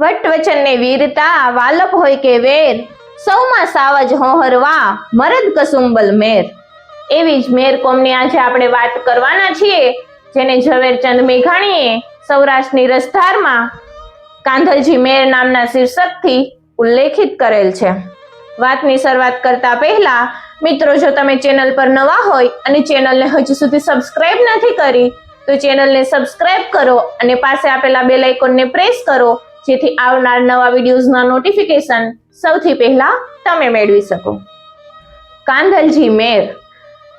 વટ વચનને વીરતા વાલપ હોય કે વેર, સૌમાં સાવજ હોહરવા, મરદ કસુંબલ મેર. એવી જ મેર કોમની આજે આપણે વાત કરવાના છીએ, જેને ઝવેરચંદ મેઘાણીએ સૌરાષ્ટ્રની રસધારમાં કાંધલજી મેર નામના શીર્ષકથી ઉલ્લેખિત કરેલ છે. વાતની શરૂઆત કરતા પહેલા, મિત્રો, જો તમે ચેનલ પર નવા હોય અને ચેનલને હજુ સુધી સબસ્ક્રાઇબ નથી કરી, તો ચેનલને સબસ્ક્રાઇબ કરો અને પાસે આપેલા બેલ આઇકોનને પ્રેસ કરો જેથી આવનાર નવા વિડીયોઝના નોટિફિકેશન સૌથી પહેલા તમે મેળવી શકો. કાંધલજી મેર,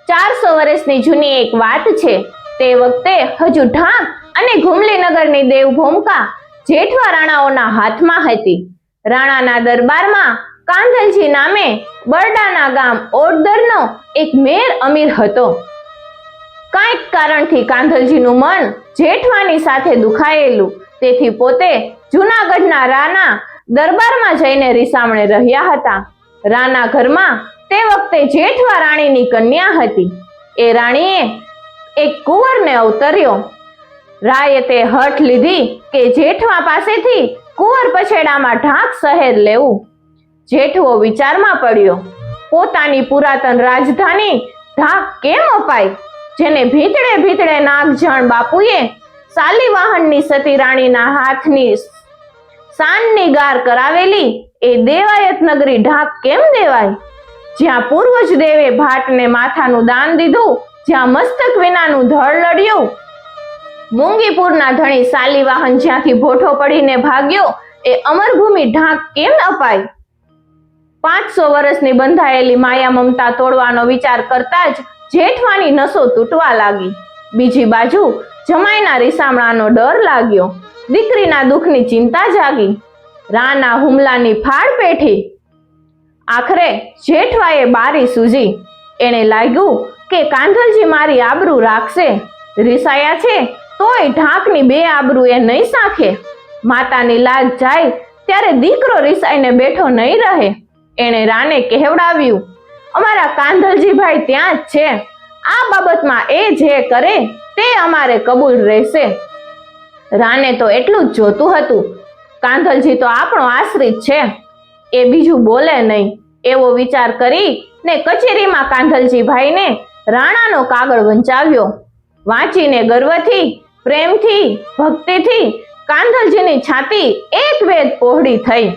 ચારસો વર્ષની જૂની એક વાત છે. તે વખતે હજુ ઢાંક અને ઘુમલીનગરની દેવભૂમિકા જેઠવા રાણાઓના હાથમાં હતી. રાણાના દરબારમાં કાંધલજી નામે બરડાના ગામ ઓડદરનો એક મેર અમીર હતો. કાંઈક કારણથી કાંધલજીનું મન જેઠવાની સાથે દુખાયેલું તેથી પોતે જૂનાગઢના રાના દરબારમાં જઈને રીસામણે રહ્યા હતા. રાના ઘરમાં તે વખતે જેઠવા રાણીની કન્યા હતી. એ રાણીએ એક કુંવરને અવતર્યો. રાયે તે હઠ લીધી કે જેઠવા પાસેથી કુંવર પછેડામાં ઢાંક શહેર લેવું. જેઠવો વિચારમાં પડ્યો, પોતાની પુરાતન રાજધાની ઢાક કેમ અપાય જેને ભીતડે ભીતડે નાગજાણ બાપુએ સાલીવાહનની સતી રાણીના હાથની શાનની ગાર કરાવેલી એ દેવાયત નગરી ઢાક કેમ દેવાય? જ્યાં પૂર્વજ દેવે ભાટને માથાનું દાન દીધું, જ્યાં મસ્તક વિનાનું ધળ લડ્યું. મુંગીપુરના ધણી સાલીવાહન જ્યાંથી ભોઠો પડીને ભાગ્યો, એ અમરભૂમિ ઢાંક કેમ અપાય? પાંચસો વર્ષની બંધાયેલી માયા મમતા તોડવાનો વિચાર કરતા જ જેઠવાની નસો તૂટવા લાગી. બીજી બાજુ જમાઈના રીસામણાનો ડર લાગ્યો. દીકરીના દુઃખની ચિંતા જાગી. રાના હુમલાની ફાળ પેઠી. આખરે જેઠવાએ બારી સૂજી. એને લાગ્યું કે કાંધલજી મારી આબરૂ રાખશે. રીસાયા છે, તોય ઢાંકની બે આબરૂ એ નહીં સાખે. માતાની લાજ જાય ત્યારે દીકરો રીસાઈને બેઠો નહીં રહે. એણે રાને કહેવડાવ્યું, અમારા કાંધલજીભાઈ ત્યાં જ છે. આ બાબતમાં એ જે કરે તે અમારે કબૂલ રહેશે. રાને તો એટલું જ જોતું હતું. કાંધલજી તો આપણો આશ્રિત છે. એ બીજું બોલે નહીં. એવો વિચાર કરી ને કચેરીમાં કાંધલજી ભાઈને રાણાનો કાગળ વંચાવ્યો. વાંચીને ગર્વથી, પ્રેમથી, ભક્તિથી કાંધલજીની છાતી એક વેદ પહોળી થઈ.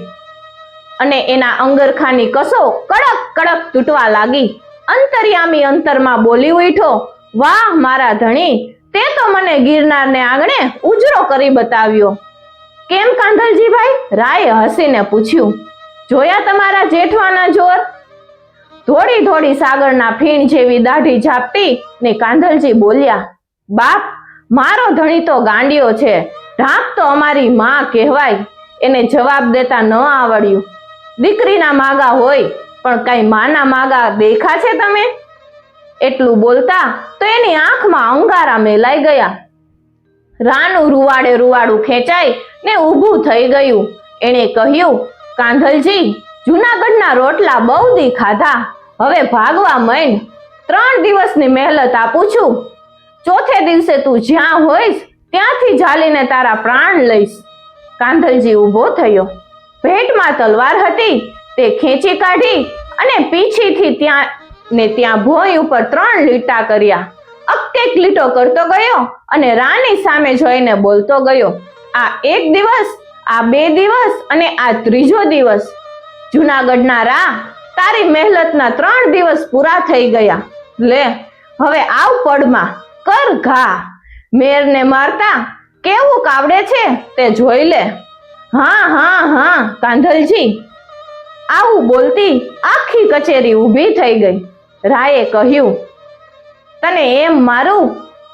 અને એના અંગરખાની કસો કડક કડક તૂટવા લાગી. અંતર્યામી અંતરમાં બોલી ઉઠો, વાહ, મારા ધણી, તે તો મને ગિરનારને આંગણે ઉજરો કરી બતાવ્યો. કેમ કાંધલજીભાઈ રાયે હસીને પૂછ્યું. જોયા તમારા જેઠવાના જોર? ધોળી ધોળી સાગરના ફીણ જેવી દાઢી ઝાપટી ને કાંધલજી બોલ્યા, બાપ, મારો ધણી તો ગાંડિયો છે. ઢાંક તો અમારી માં કહેવાય, એને જવાબ દેતા ન આવડ્યું. દીકરીના માગા હોય પણ કઈ માના માગા દેખા છે તમે? એટલું બોલતા તો એની આંખમાં અંગારા મેલાઈ ગયા. રાનું રૂવાડે રૂવાડું ખેંચાય ને ઊભું થઈ ગયું. એણે કહ્યું, કાંધલજી, જૂનાગઢના રોટલા બહુ દી ખાધા. હવે ભાગવા માંડ ત્રણ દિવસની મહેલત આપું છું. ચોથે દિવસે તું જ્યાં હોઈશ, ત્યાંથી ઝાલીને તારા પ્રાણ લઈશ. કાંધલજી ઊભો થયો. ભેટમાં તલવાર હતી. તે ખેંચી કાઢી અને પીછીથી ત્યાં ને ત્યાં ભોંય ઉપર ત્રણ લીટા કર્યા. અક્કેક લીટો કરતો ગયો અને રાની સામે જોઈને બોલતો ગયો, આ એક દિવસ, આ બે દિવસ અને આ ત્રીજો દિવસ. જૂનાગઢના રા તારી મહેલતના ત્રણ દિવસ પૂરા થઈ ગયા. લે, હવે આવ પડમાં, કર ઘા. મેરને મારતા કેવું કાવડે છે તે જોઈ લે. હા હા હા, કાંધલજી આવું બોલતી આખી કચેરી ઊભી થઈ ગઈ. રાયે કહ્યું, તને એમ મારું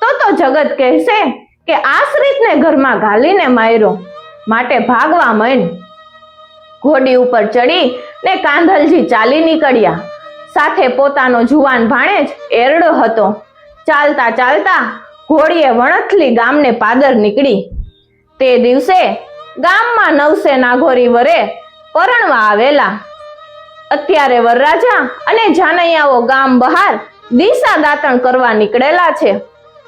તો તો જગત કહેશે કે આશ્રિતને ઘરમાં ઘાલીને માર્યો, માટે ભાગવા મન. ઘોડી ઉપર ચડી ને કાંધલજી ચાલી નીકળ્યા. સાથે પોતાનો જુવાન ભાણેજ એરડો હતો. ચાલતા ચાલતા ઘોડીએ વણથલી ગામને પાદર નીકળી. તે દિવસે ગામમાં નવસે નાઘોરી વરે પરણવા આવેલા. અત્યારે વરરાજા અને જાનૈયાઓ ગામ બહાર દિશા દાતણ કરવા નીકળેલા છે.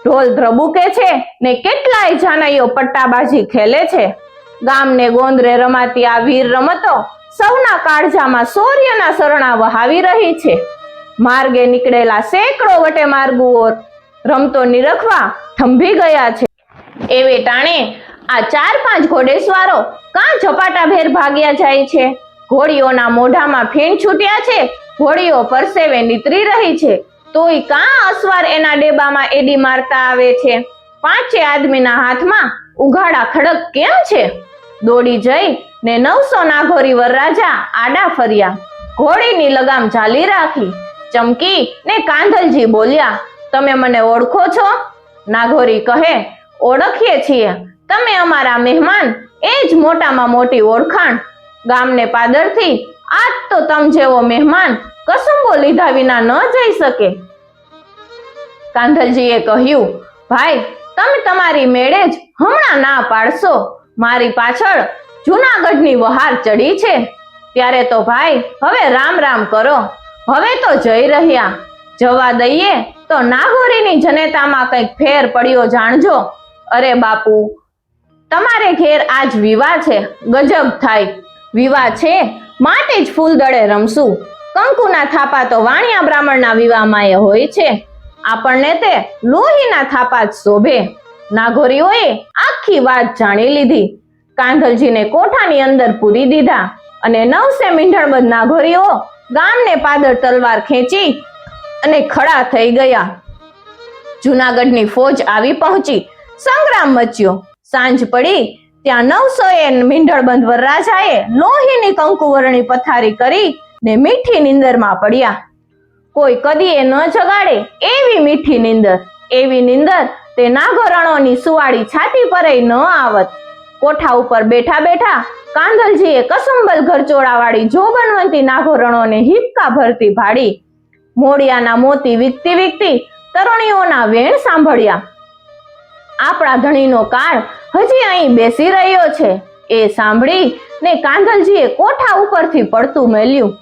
ઢોલ ધ્રબુકે છે ને કેટલાય જાનૈયો પટ્ટાબાજી ખેલે છે. ગામને ગોંદરે રમાતી આ વીર રમતો સૌના કાળજામાં સૂર્યના સરણા વહાવી રહી છે. માર્ગે નીકળેલા સેંકડો વટે માર્ગુઓ રમતો નિરખવા થંભી ગયા છે. એવે ટાણે આ ચાર પાંચ ઘોડેસવારો કાં ઝપાટાભેર ભાગ્યા જાય છે? ઘોડીઓના મોઢામાં ફીણ છૂટ્યા છે? ઘોડીઓ પરસેવે નીતરી રહી છે? તોય કાં અસવાર એના ડેબામાં એડી મારતા આવે છે? પાંચે આદમીના હાથમાં ઉઘાડા ખડક કેમ છે? દોડી જઈ ને નવસો નાઘોરી વરરાજા આડા ફર્યા. ઘોડીની લગામ ચાલી રાખી. ચમકી ને કાંધલજી બોલ્યા, તમે મને ઓળખો છો? નાઘોરી કહે, ઓળખીએ છીએ. તમે અમારા મહેમાન, એ જ મોટામાં મોટી ઓળખાણ. ગામને પાદરથી, આજ તો તમ જેવો મહેમાન કસુંબો લીધા વિના ન જઈ શકે. કાંધલજીએ કહ્યું, ભાઈ, તમે તમારી મેળે જ હમણાં ના પાડશો. મારી પાછળ જુનાગઢની વહાર ચડી છે. ત્યારે તો ભાઈ, હવે રામ રામ કરો. હવે તો જઈ રહ્યા. જવા દઈએ તો નાગોરીની જનેતામાં કંઈક ફેર પડ્યો જાણજો. અરે બાપુ તમારે ઘેર આજ વિવાહ છે. ગજબ થાય. વિવાહ છે માટે જ ફૂલદળે રમશું. કંકુના થાપા તો વાણિયા બ્રાહ્મણના વિવાહમાં એ હોય છે. આપણને તે લોહીના થાપા જ શોભે. નાગોરીઓએ આખી વાત જાણી લીધી. કાંધલજીને કોઠાની અંદર પૂરી દીધા અને નવસે મીંઢણબંધ નાગોરીઓ ગામને પાદર તલવાર ખેંચી અને ખડા થઈ ગયા. જુનાગઢની ફોજ આવી પહોંચી. સંગ્રામ મચ્યો. સાંજ પડી, ત્યાં નવસો એ મીંઢળબંધ વરરાજાએ લોહીની કંકુવરણી પથારી કરી ને મીઠી નીંદરમાં પડ્યા. કોઈ કદી એ ન જગાડે એવી મીઠી નીંદર. એવી નીંદર તે નાગરણોની સુવાળી છાતી પર ન આવત. કોઠા ઉપર બેઠા બેઠા કાંદલજીએ કસુંબલ ઘરચોળાવાળી જોબનવંતી નાગોરણોને હિપકા ભરતી ભાડી મોડિયાના મોતી વીકતી વીકતી તરુણીઓના વેણ સાંભળ્યા. આપણા ધણીનો કાળ હજી અહીં બેસી રહ્યો છે. એ સાંભળી ને કાંધલજીએ કોઠા ઉપરથી પડતું મેલ્યું.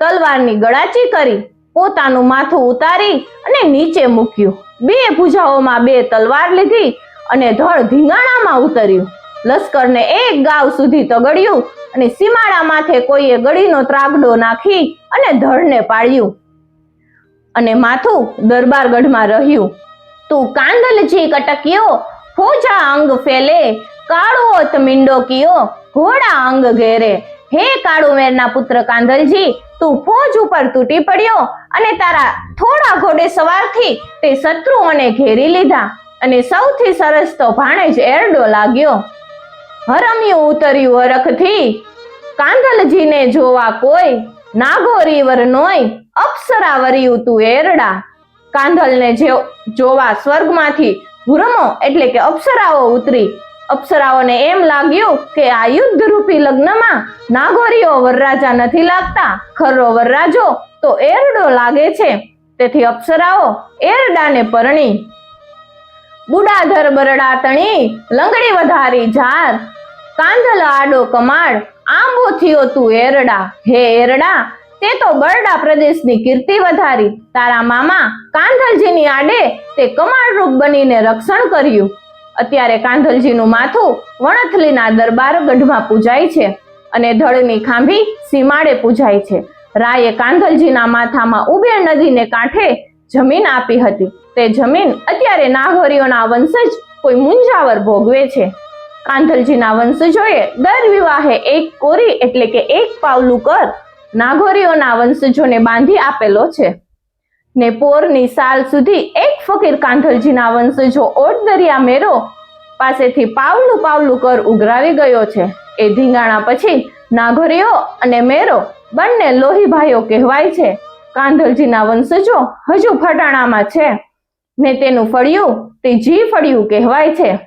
તલવારની ગળાચી કરી પોતાનું માથું ઉતારી અને નીચે મૂક્યું. બે ભૂજાઓમાં બે તલવાર લીધી અને ધડ ધીંગાણામાં ઉતર્યું. લશ્કરને એક ગાવ સુધી તગડ્યું અને સીમાડા માથે કોઈએ ગળીનો ત્રાગડો નાખી અને ધડને પાડ્યું. અને માથું દરબારગઢમાં રહ્યું. તું કાંદલજી કટક્યો, ફોજા અંગ ફેલે, કાળોત મીંડો કિયો, ઘોડા અંગ ઘેરે. હે કાળુમેરના પુત્ર કાંદલજી, તું ફોજ ઉપર તૂટી પડ્યો અને તારા થોડા ઘોડે સવારથી તે શત્રુઓને ઘેરી લીધા અને સૌથી સરસ તો ભાણેજ એરડો લાગ્યો. હરમ્યું ઉતર્યું હરખથી. કાંદલજીને જોવા કોઈ નાગોરી વર નોય અપ્સરા તું એરડા. કાંધલને જે જોવા સ્વર્ગમાંથી હુરમો એટલે કે અપ્સરાઓ ઉતરી. અપ્સરાઓને એમ લાગ્યું કે આ યુદ્ધ રૂપી લગ્નમાં નાગોરીઓ વરરાજા નથી લાગતા, ખરો વરરાજો, તો એરડો લાગે છે. તેથી અપ્સરાઓ એરડાને પરણી. બુડાધર બરડા તણી, લંગડી વધારી ઝાર. કાંધલ આડો કમાડ, આંબો થયો તું એરડા. હે એરડા તે તો બરડા પ્રદેશની કીર્તિ વધારી. તારા મામા કાંધલજીની આડે તે કમાળરૂપ બનીને રક્ષણ કર્યું. અત્યારે કાંધલજીનું માથું વણથલીના દરબાર ગઢમાં પૂજાય છે અને ધળની ખાંભી સીમાડે પૂજાય છે. રાયે કાંધલજીના માથામાં ઉબેર નદીને કાંઠે જમીન આપી હતી. તે જમીન અત્યારે નાગરીઓના વંશજ કોઈ મુંજાવર ભોગવે છે. કાંધલજીના વંશજોએ દર વિવાહે એક કોરી એટલે કે એક પાવલું કર નાગોરીઓના વંશજોને બાંધી આપેલો છે. ને પોરની સાલ સુધી એક ફકીર કાંધલજીના વંશજો ઓટ દરિયા મેરો પાસેથી પાવલું પાવલું કર ઉઘરાવી ગયો છે. એ ધીંગાણા પછી નાગોરીઓ અને મેરો બંને લોહીભાઈઓ કહેવાય છે. કાંધલજીના વંશજો હજુ ફટાણામાં છે. ને તેનું ફળિયું, તે જી ફળિયું કહેવાય છે.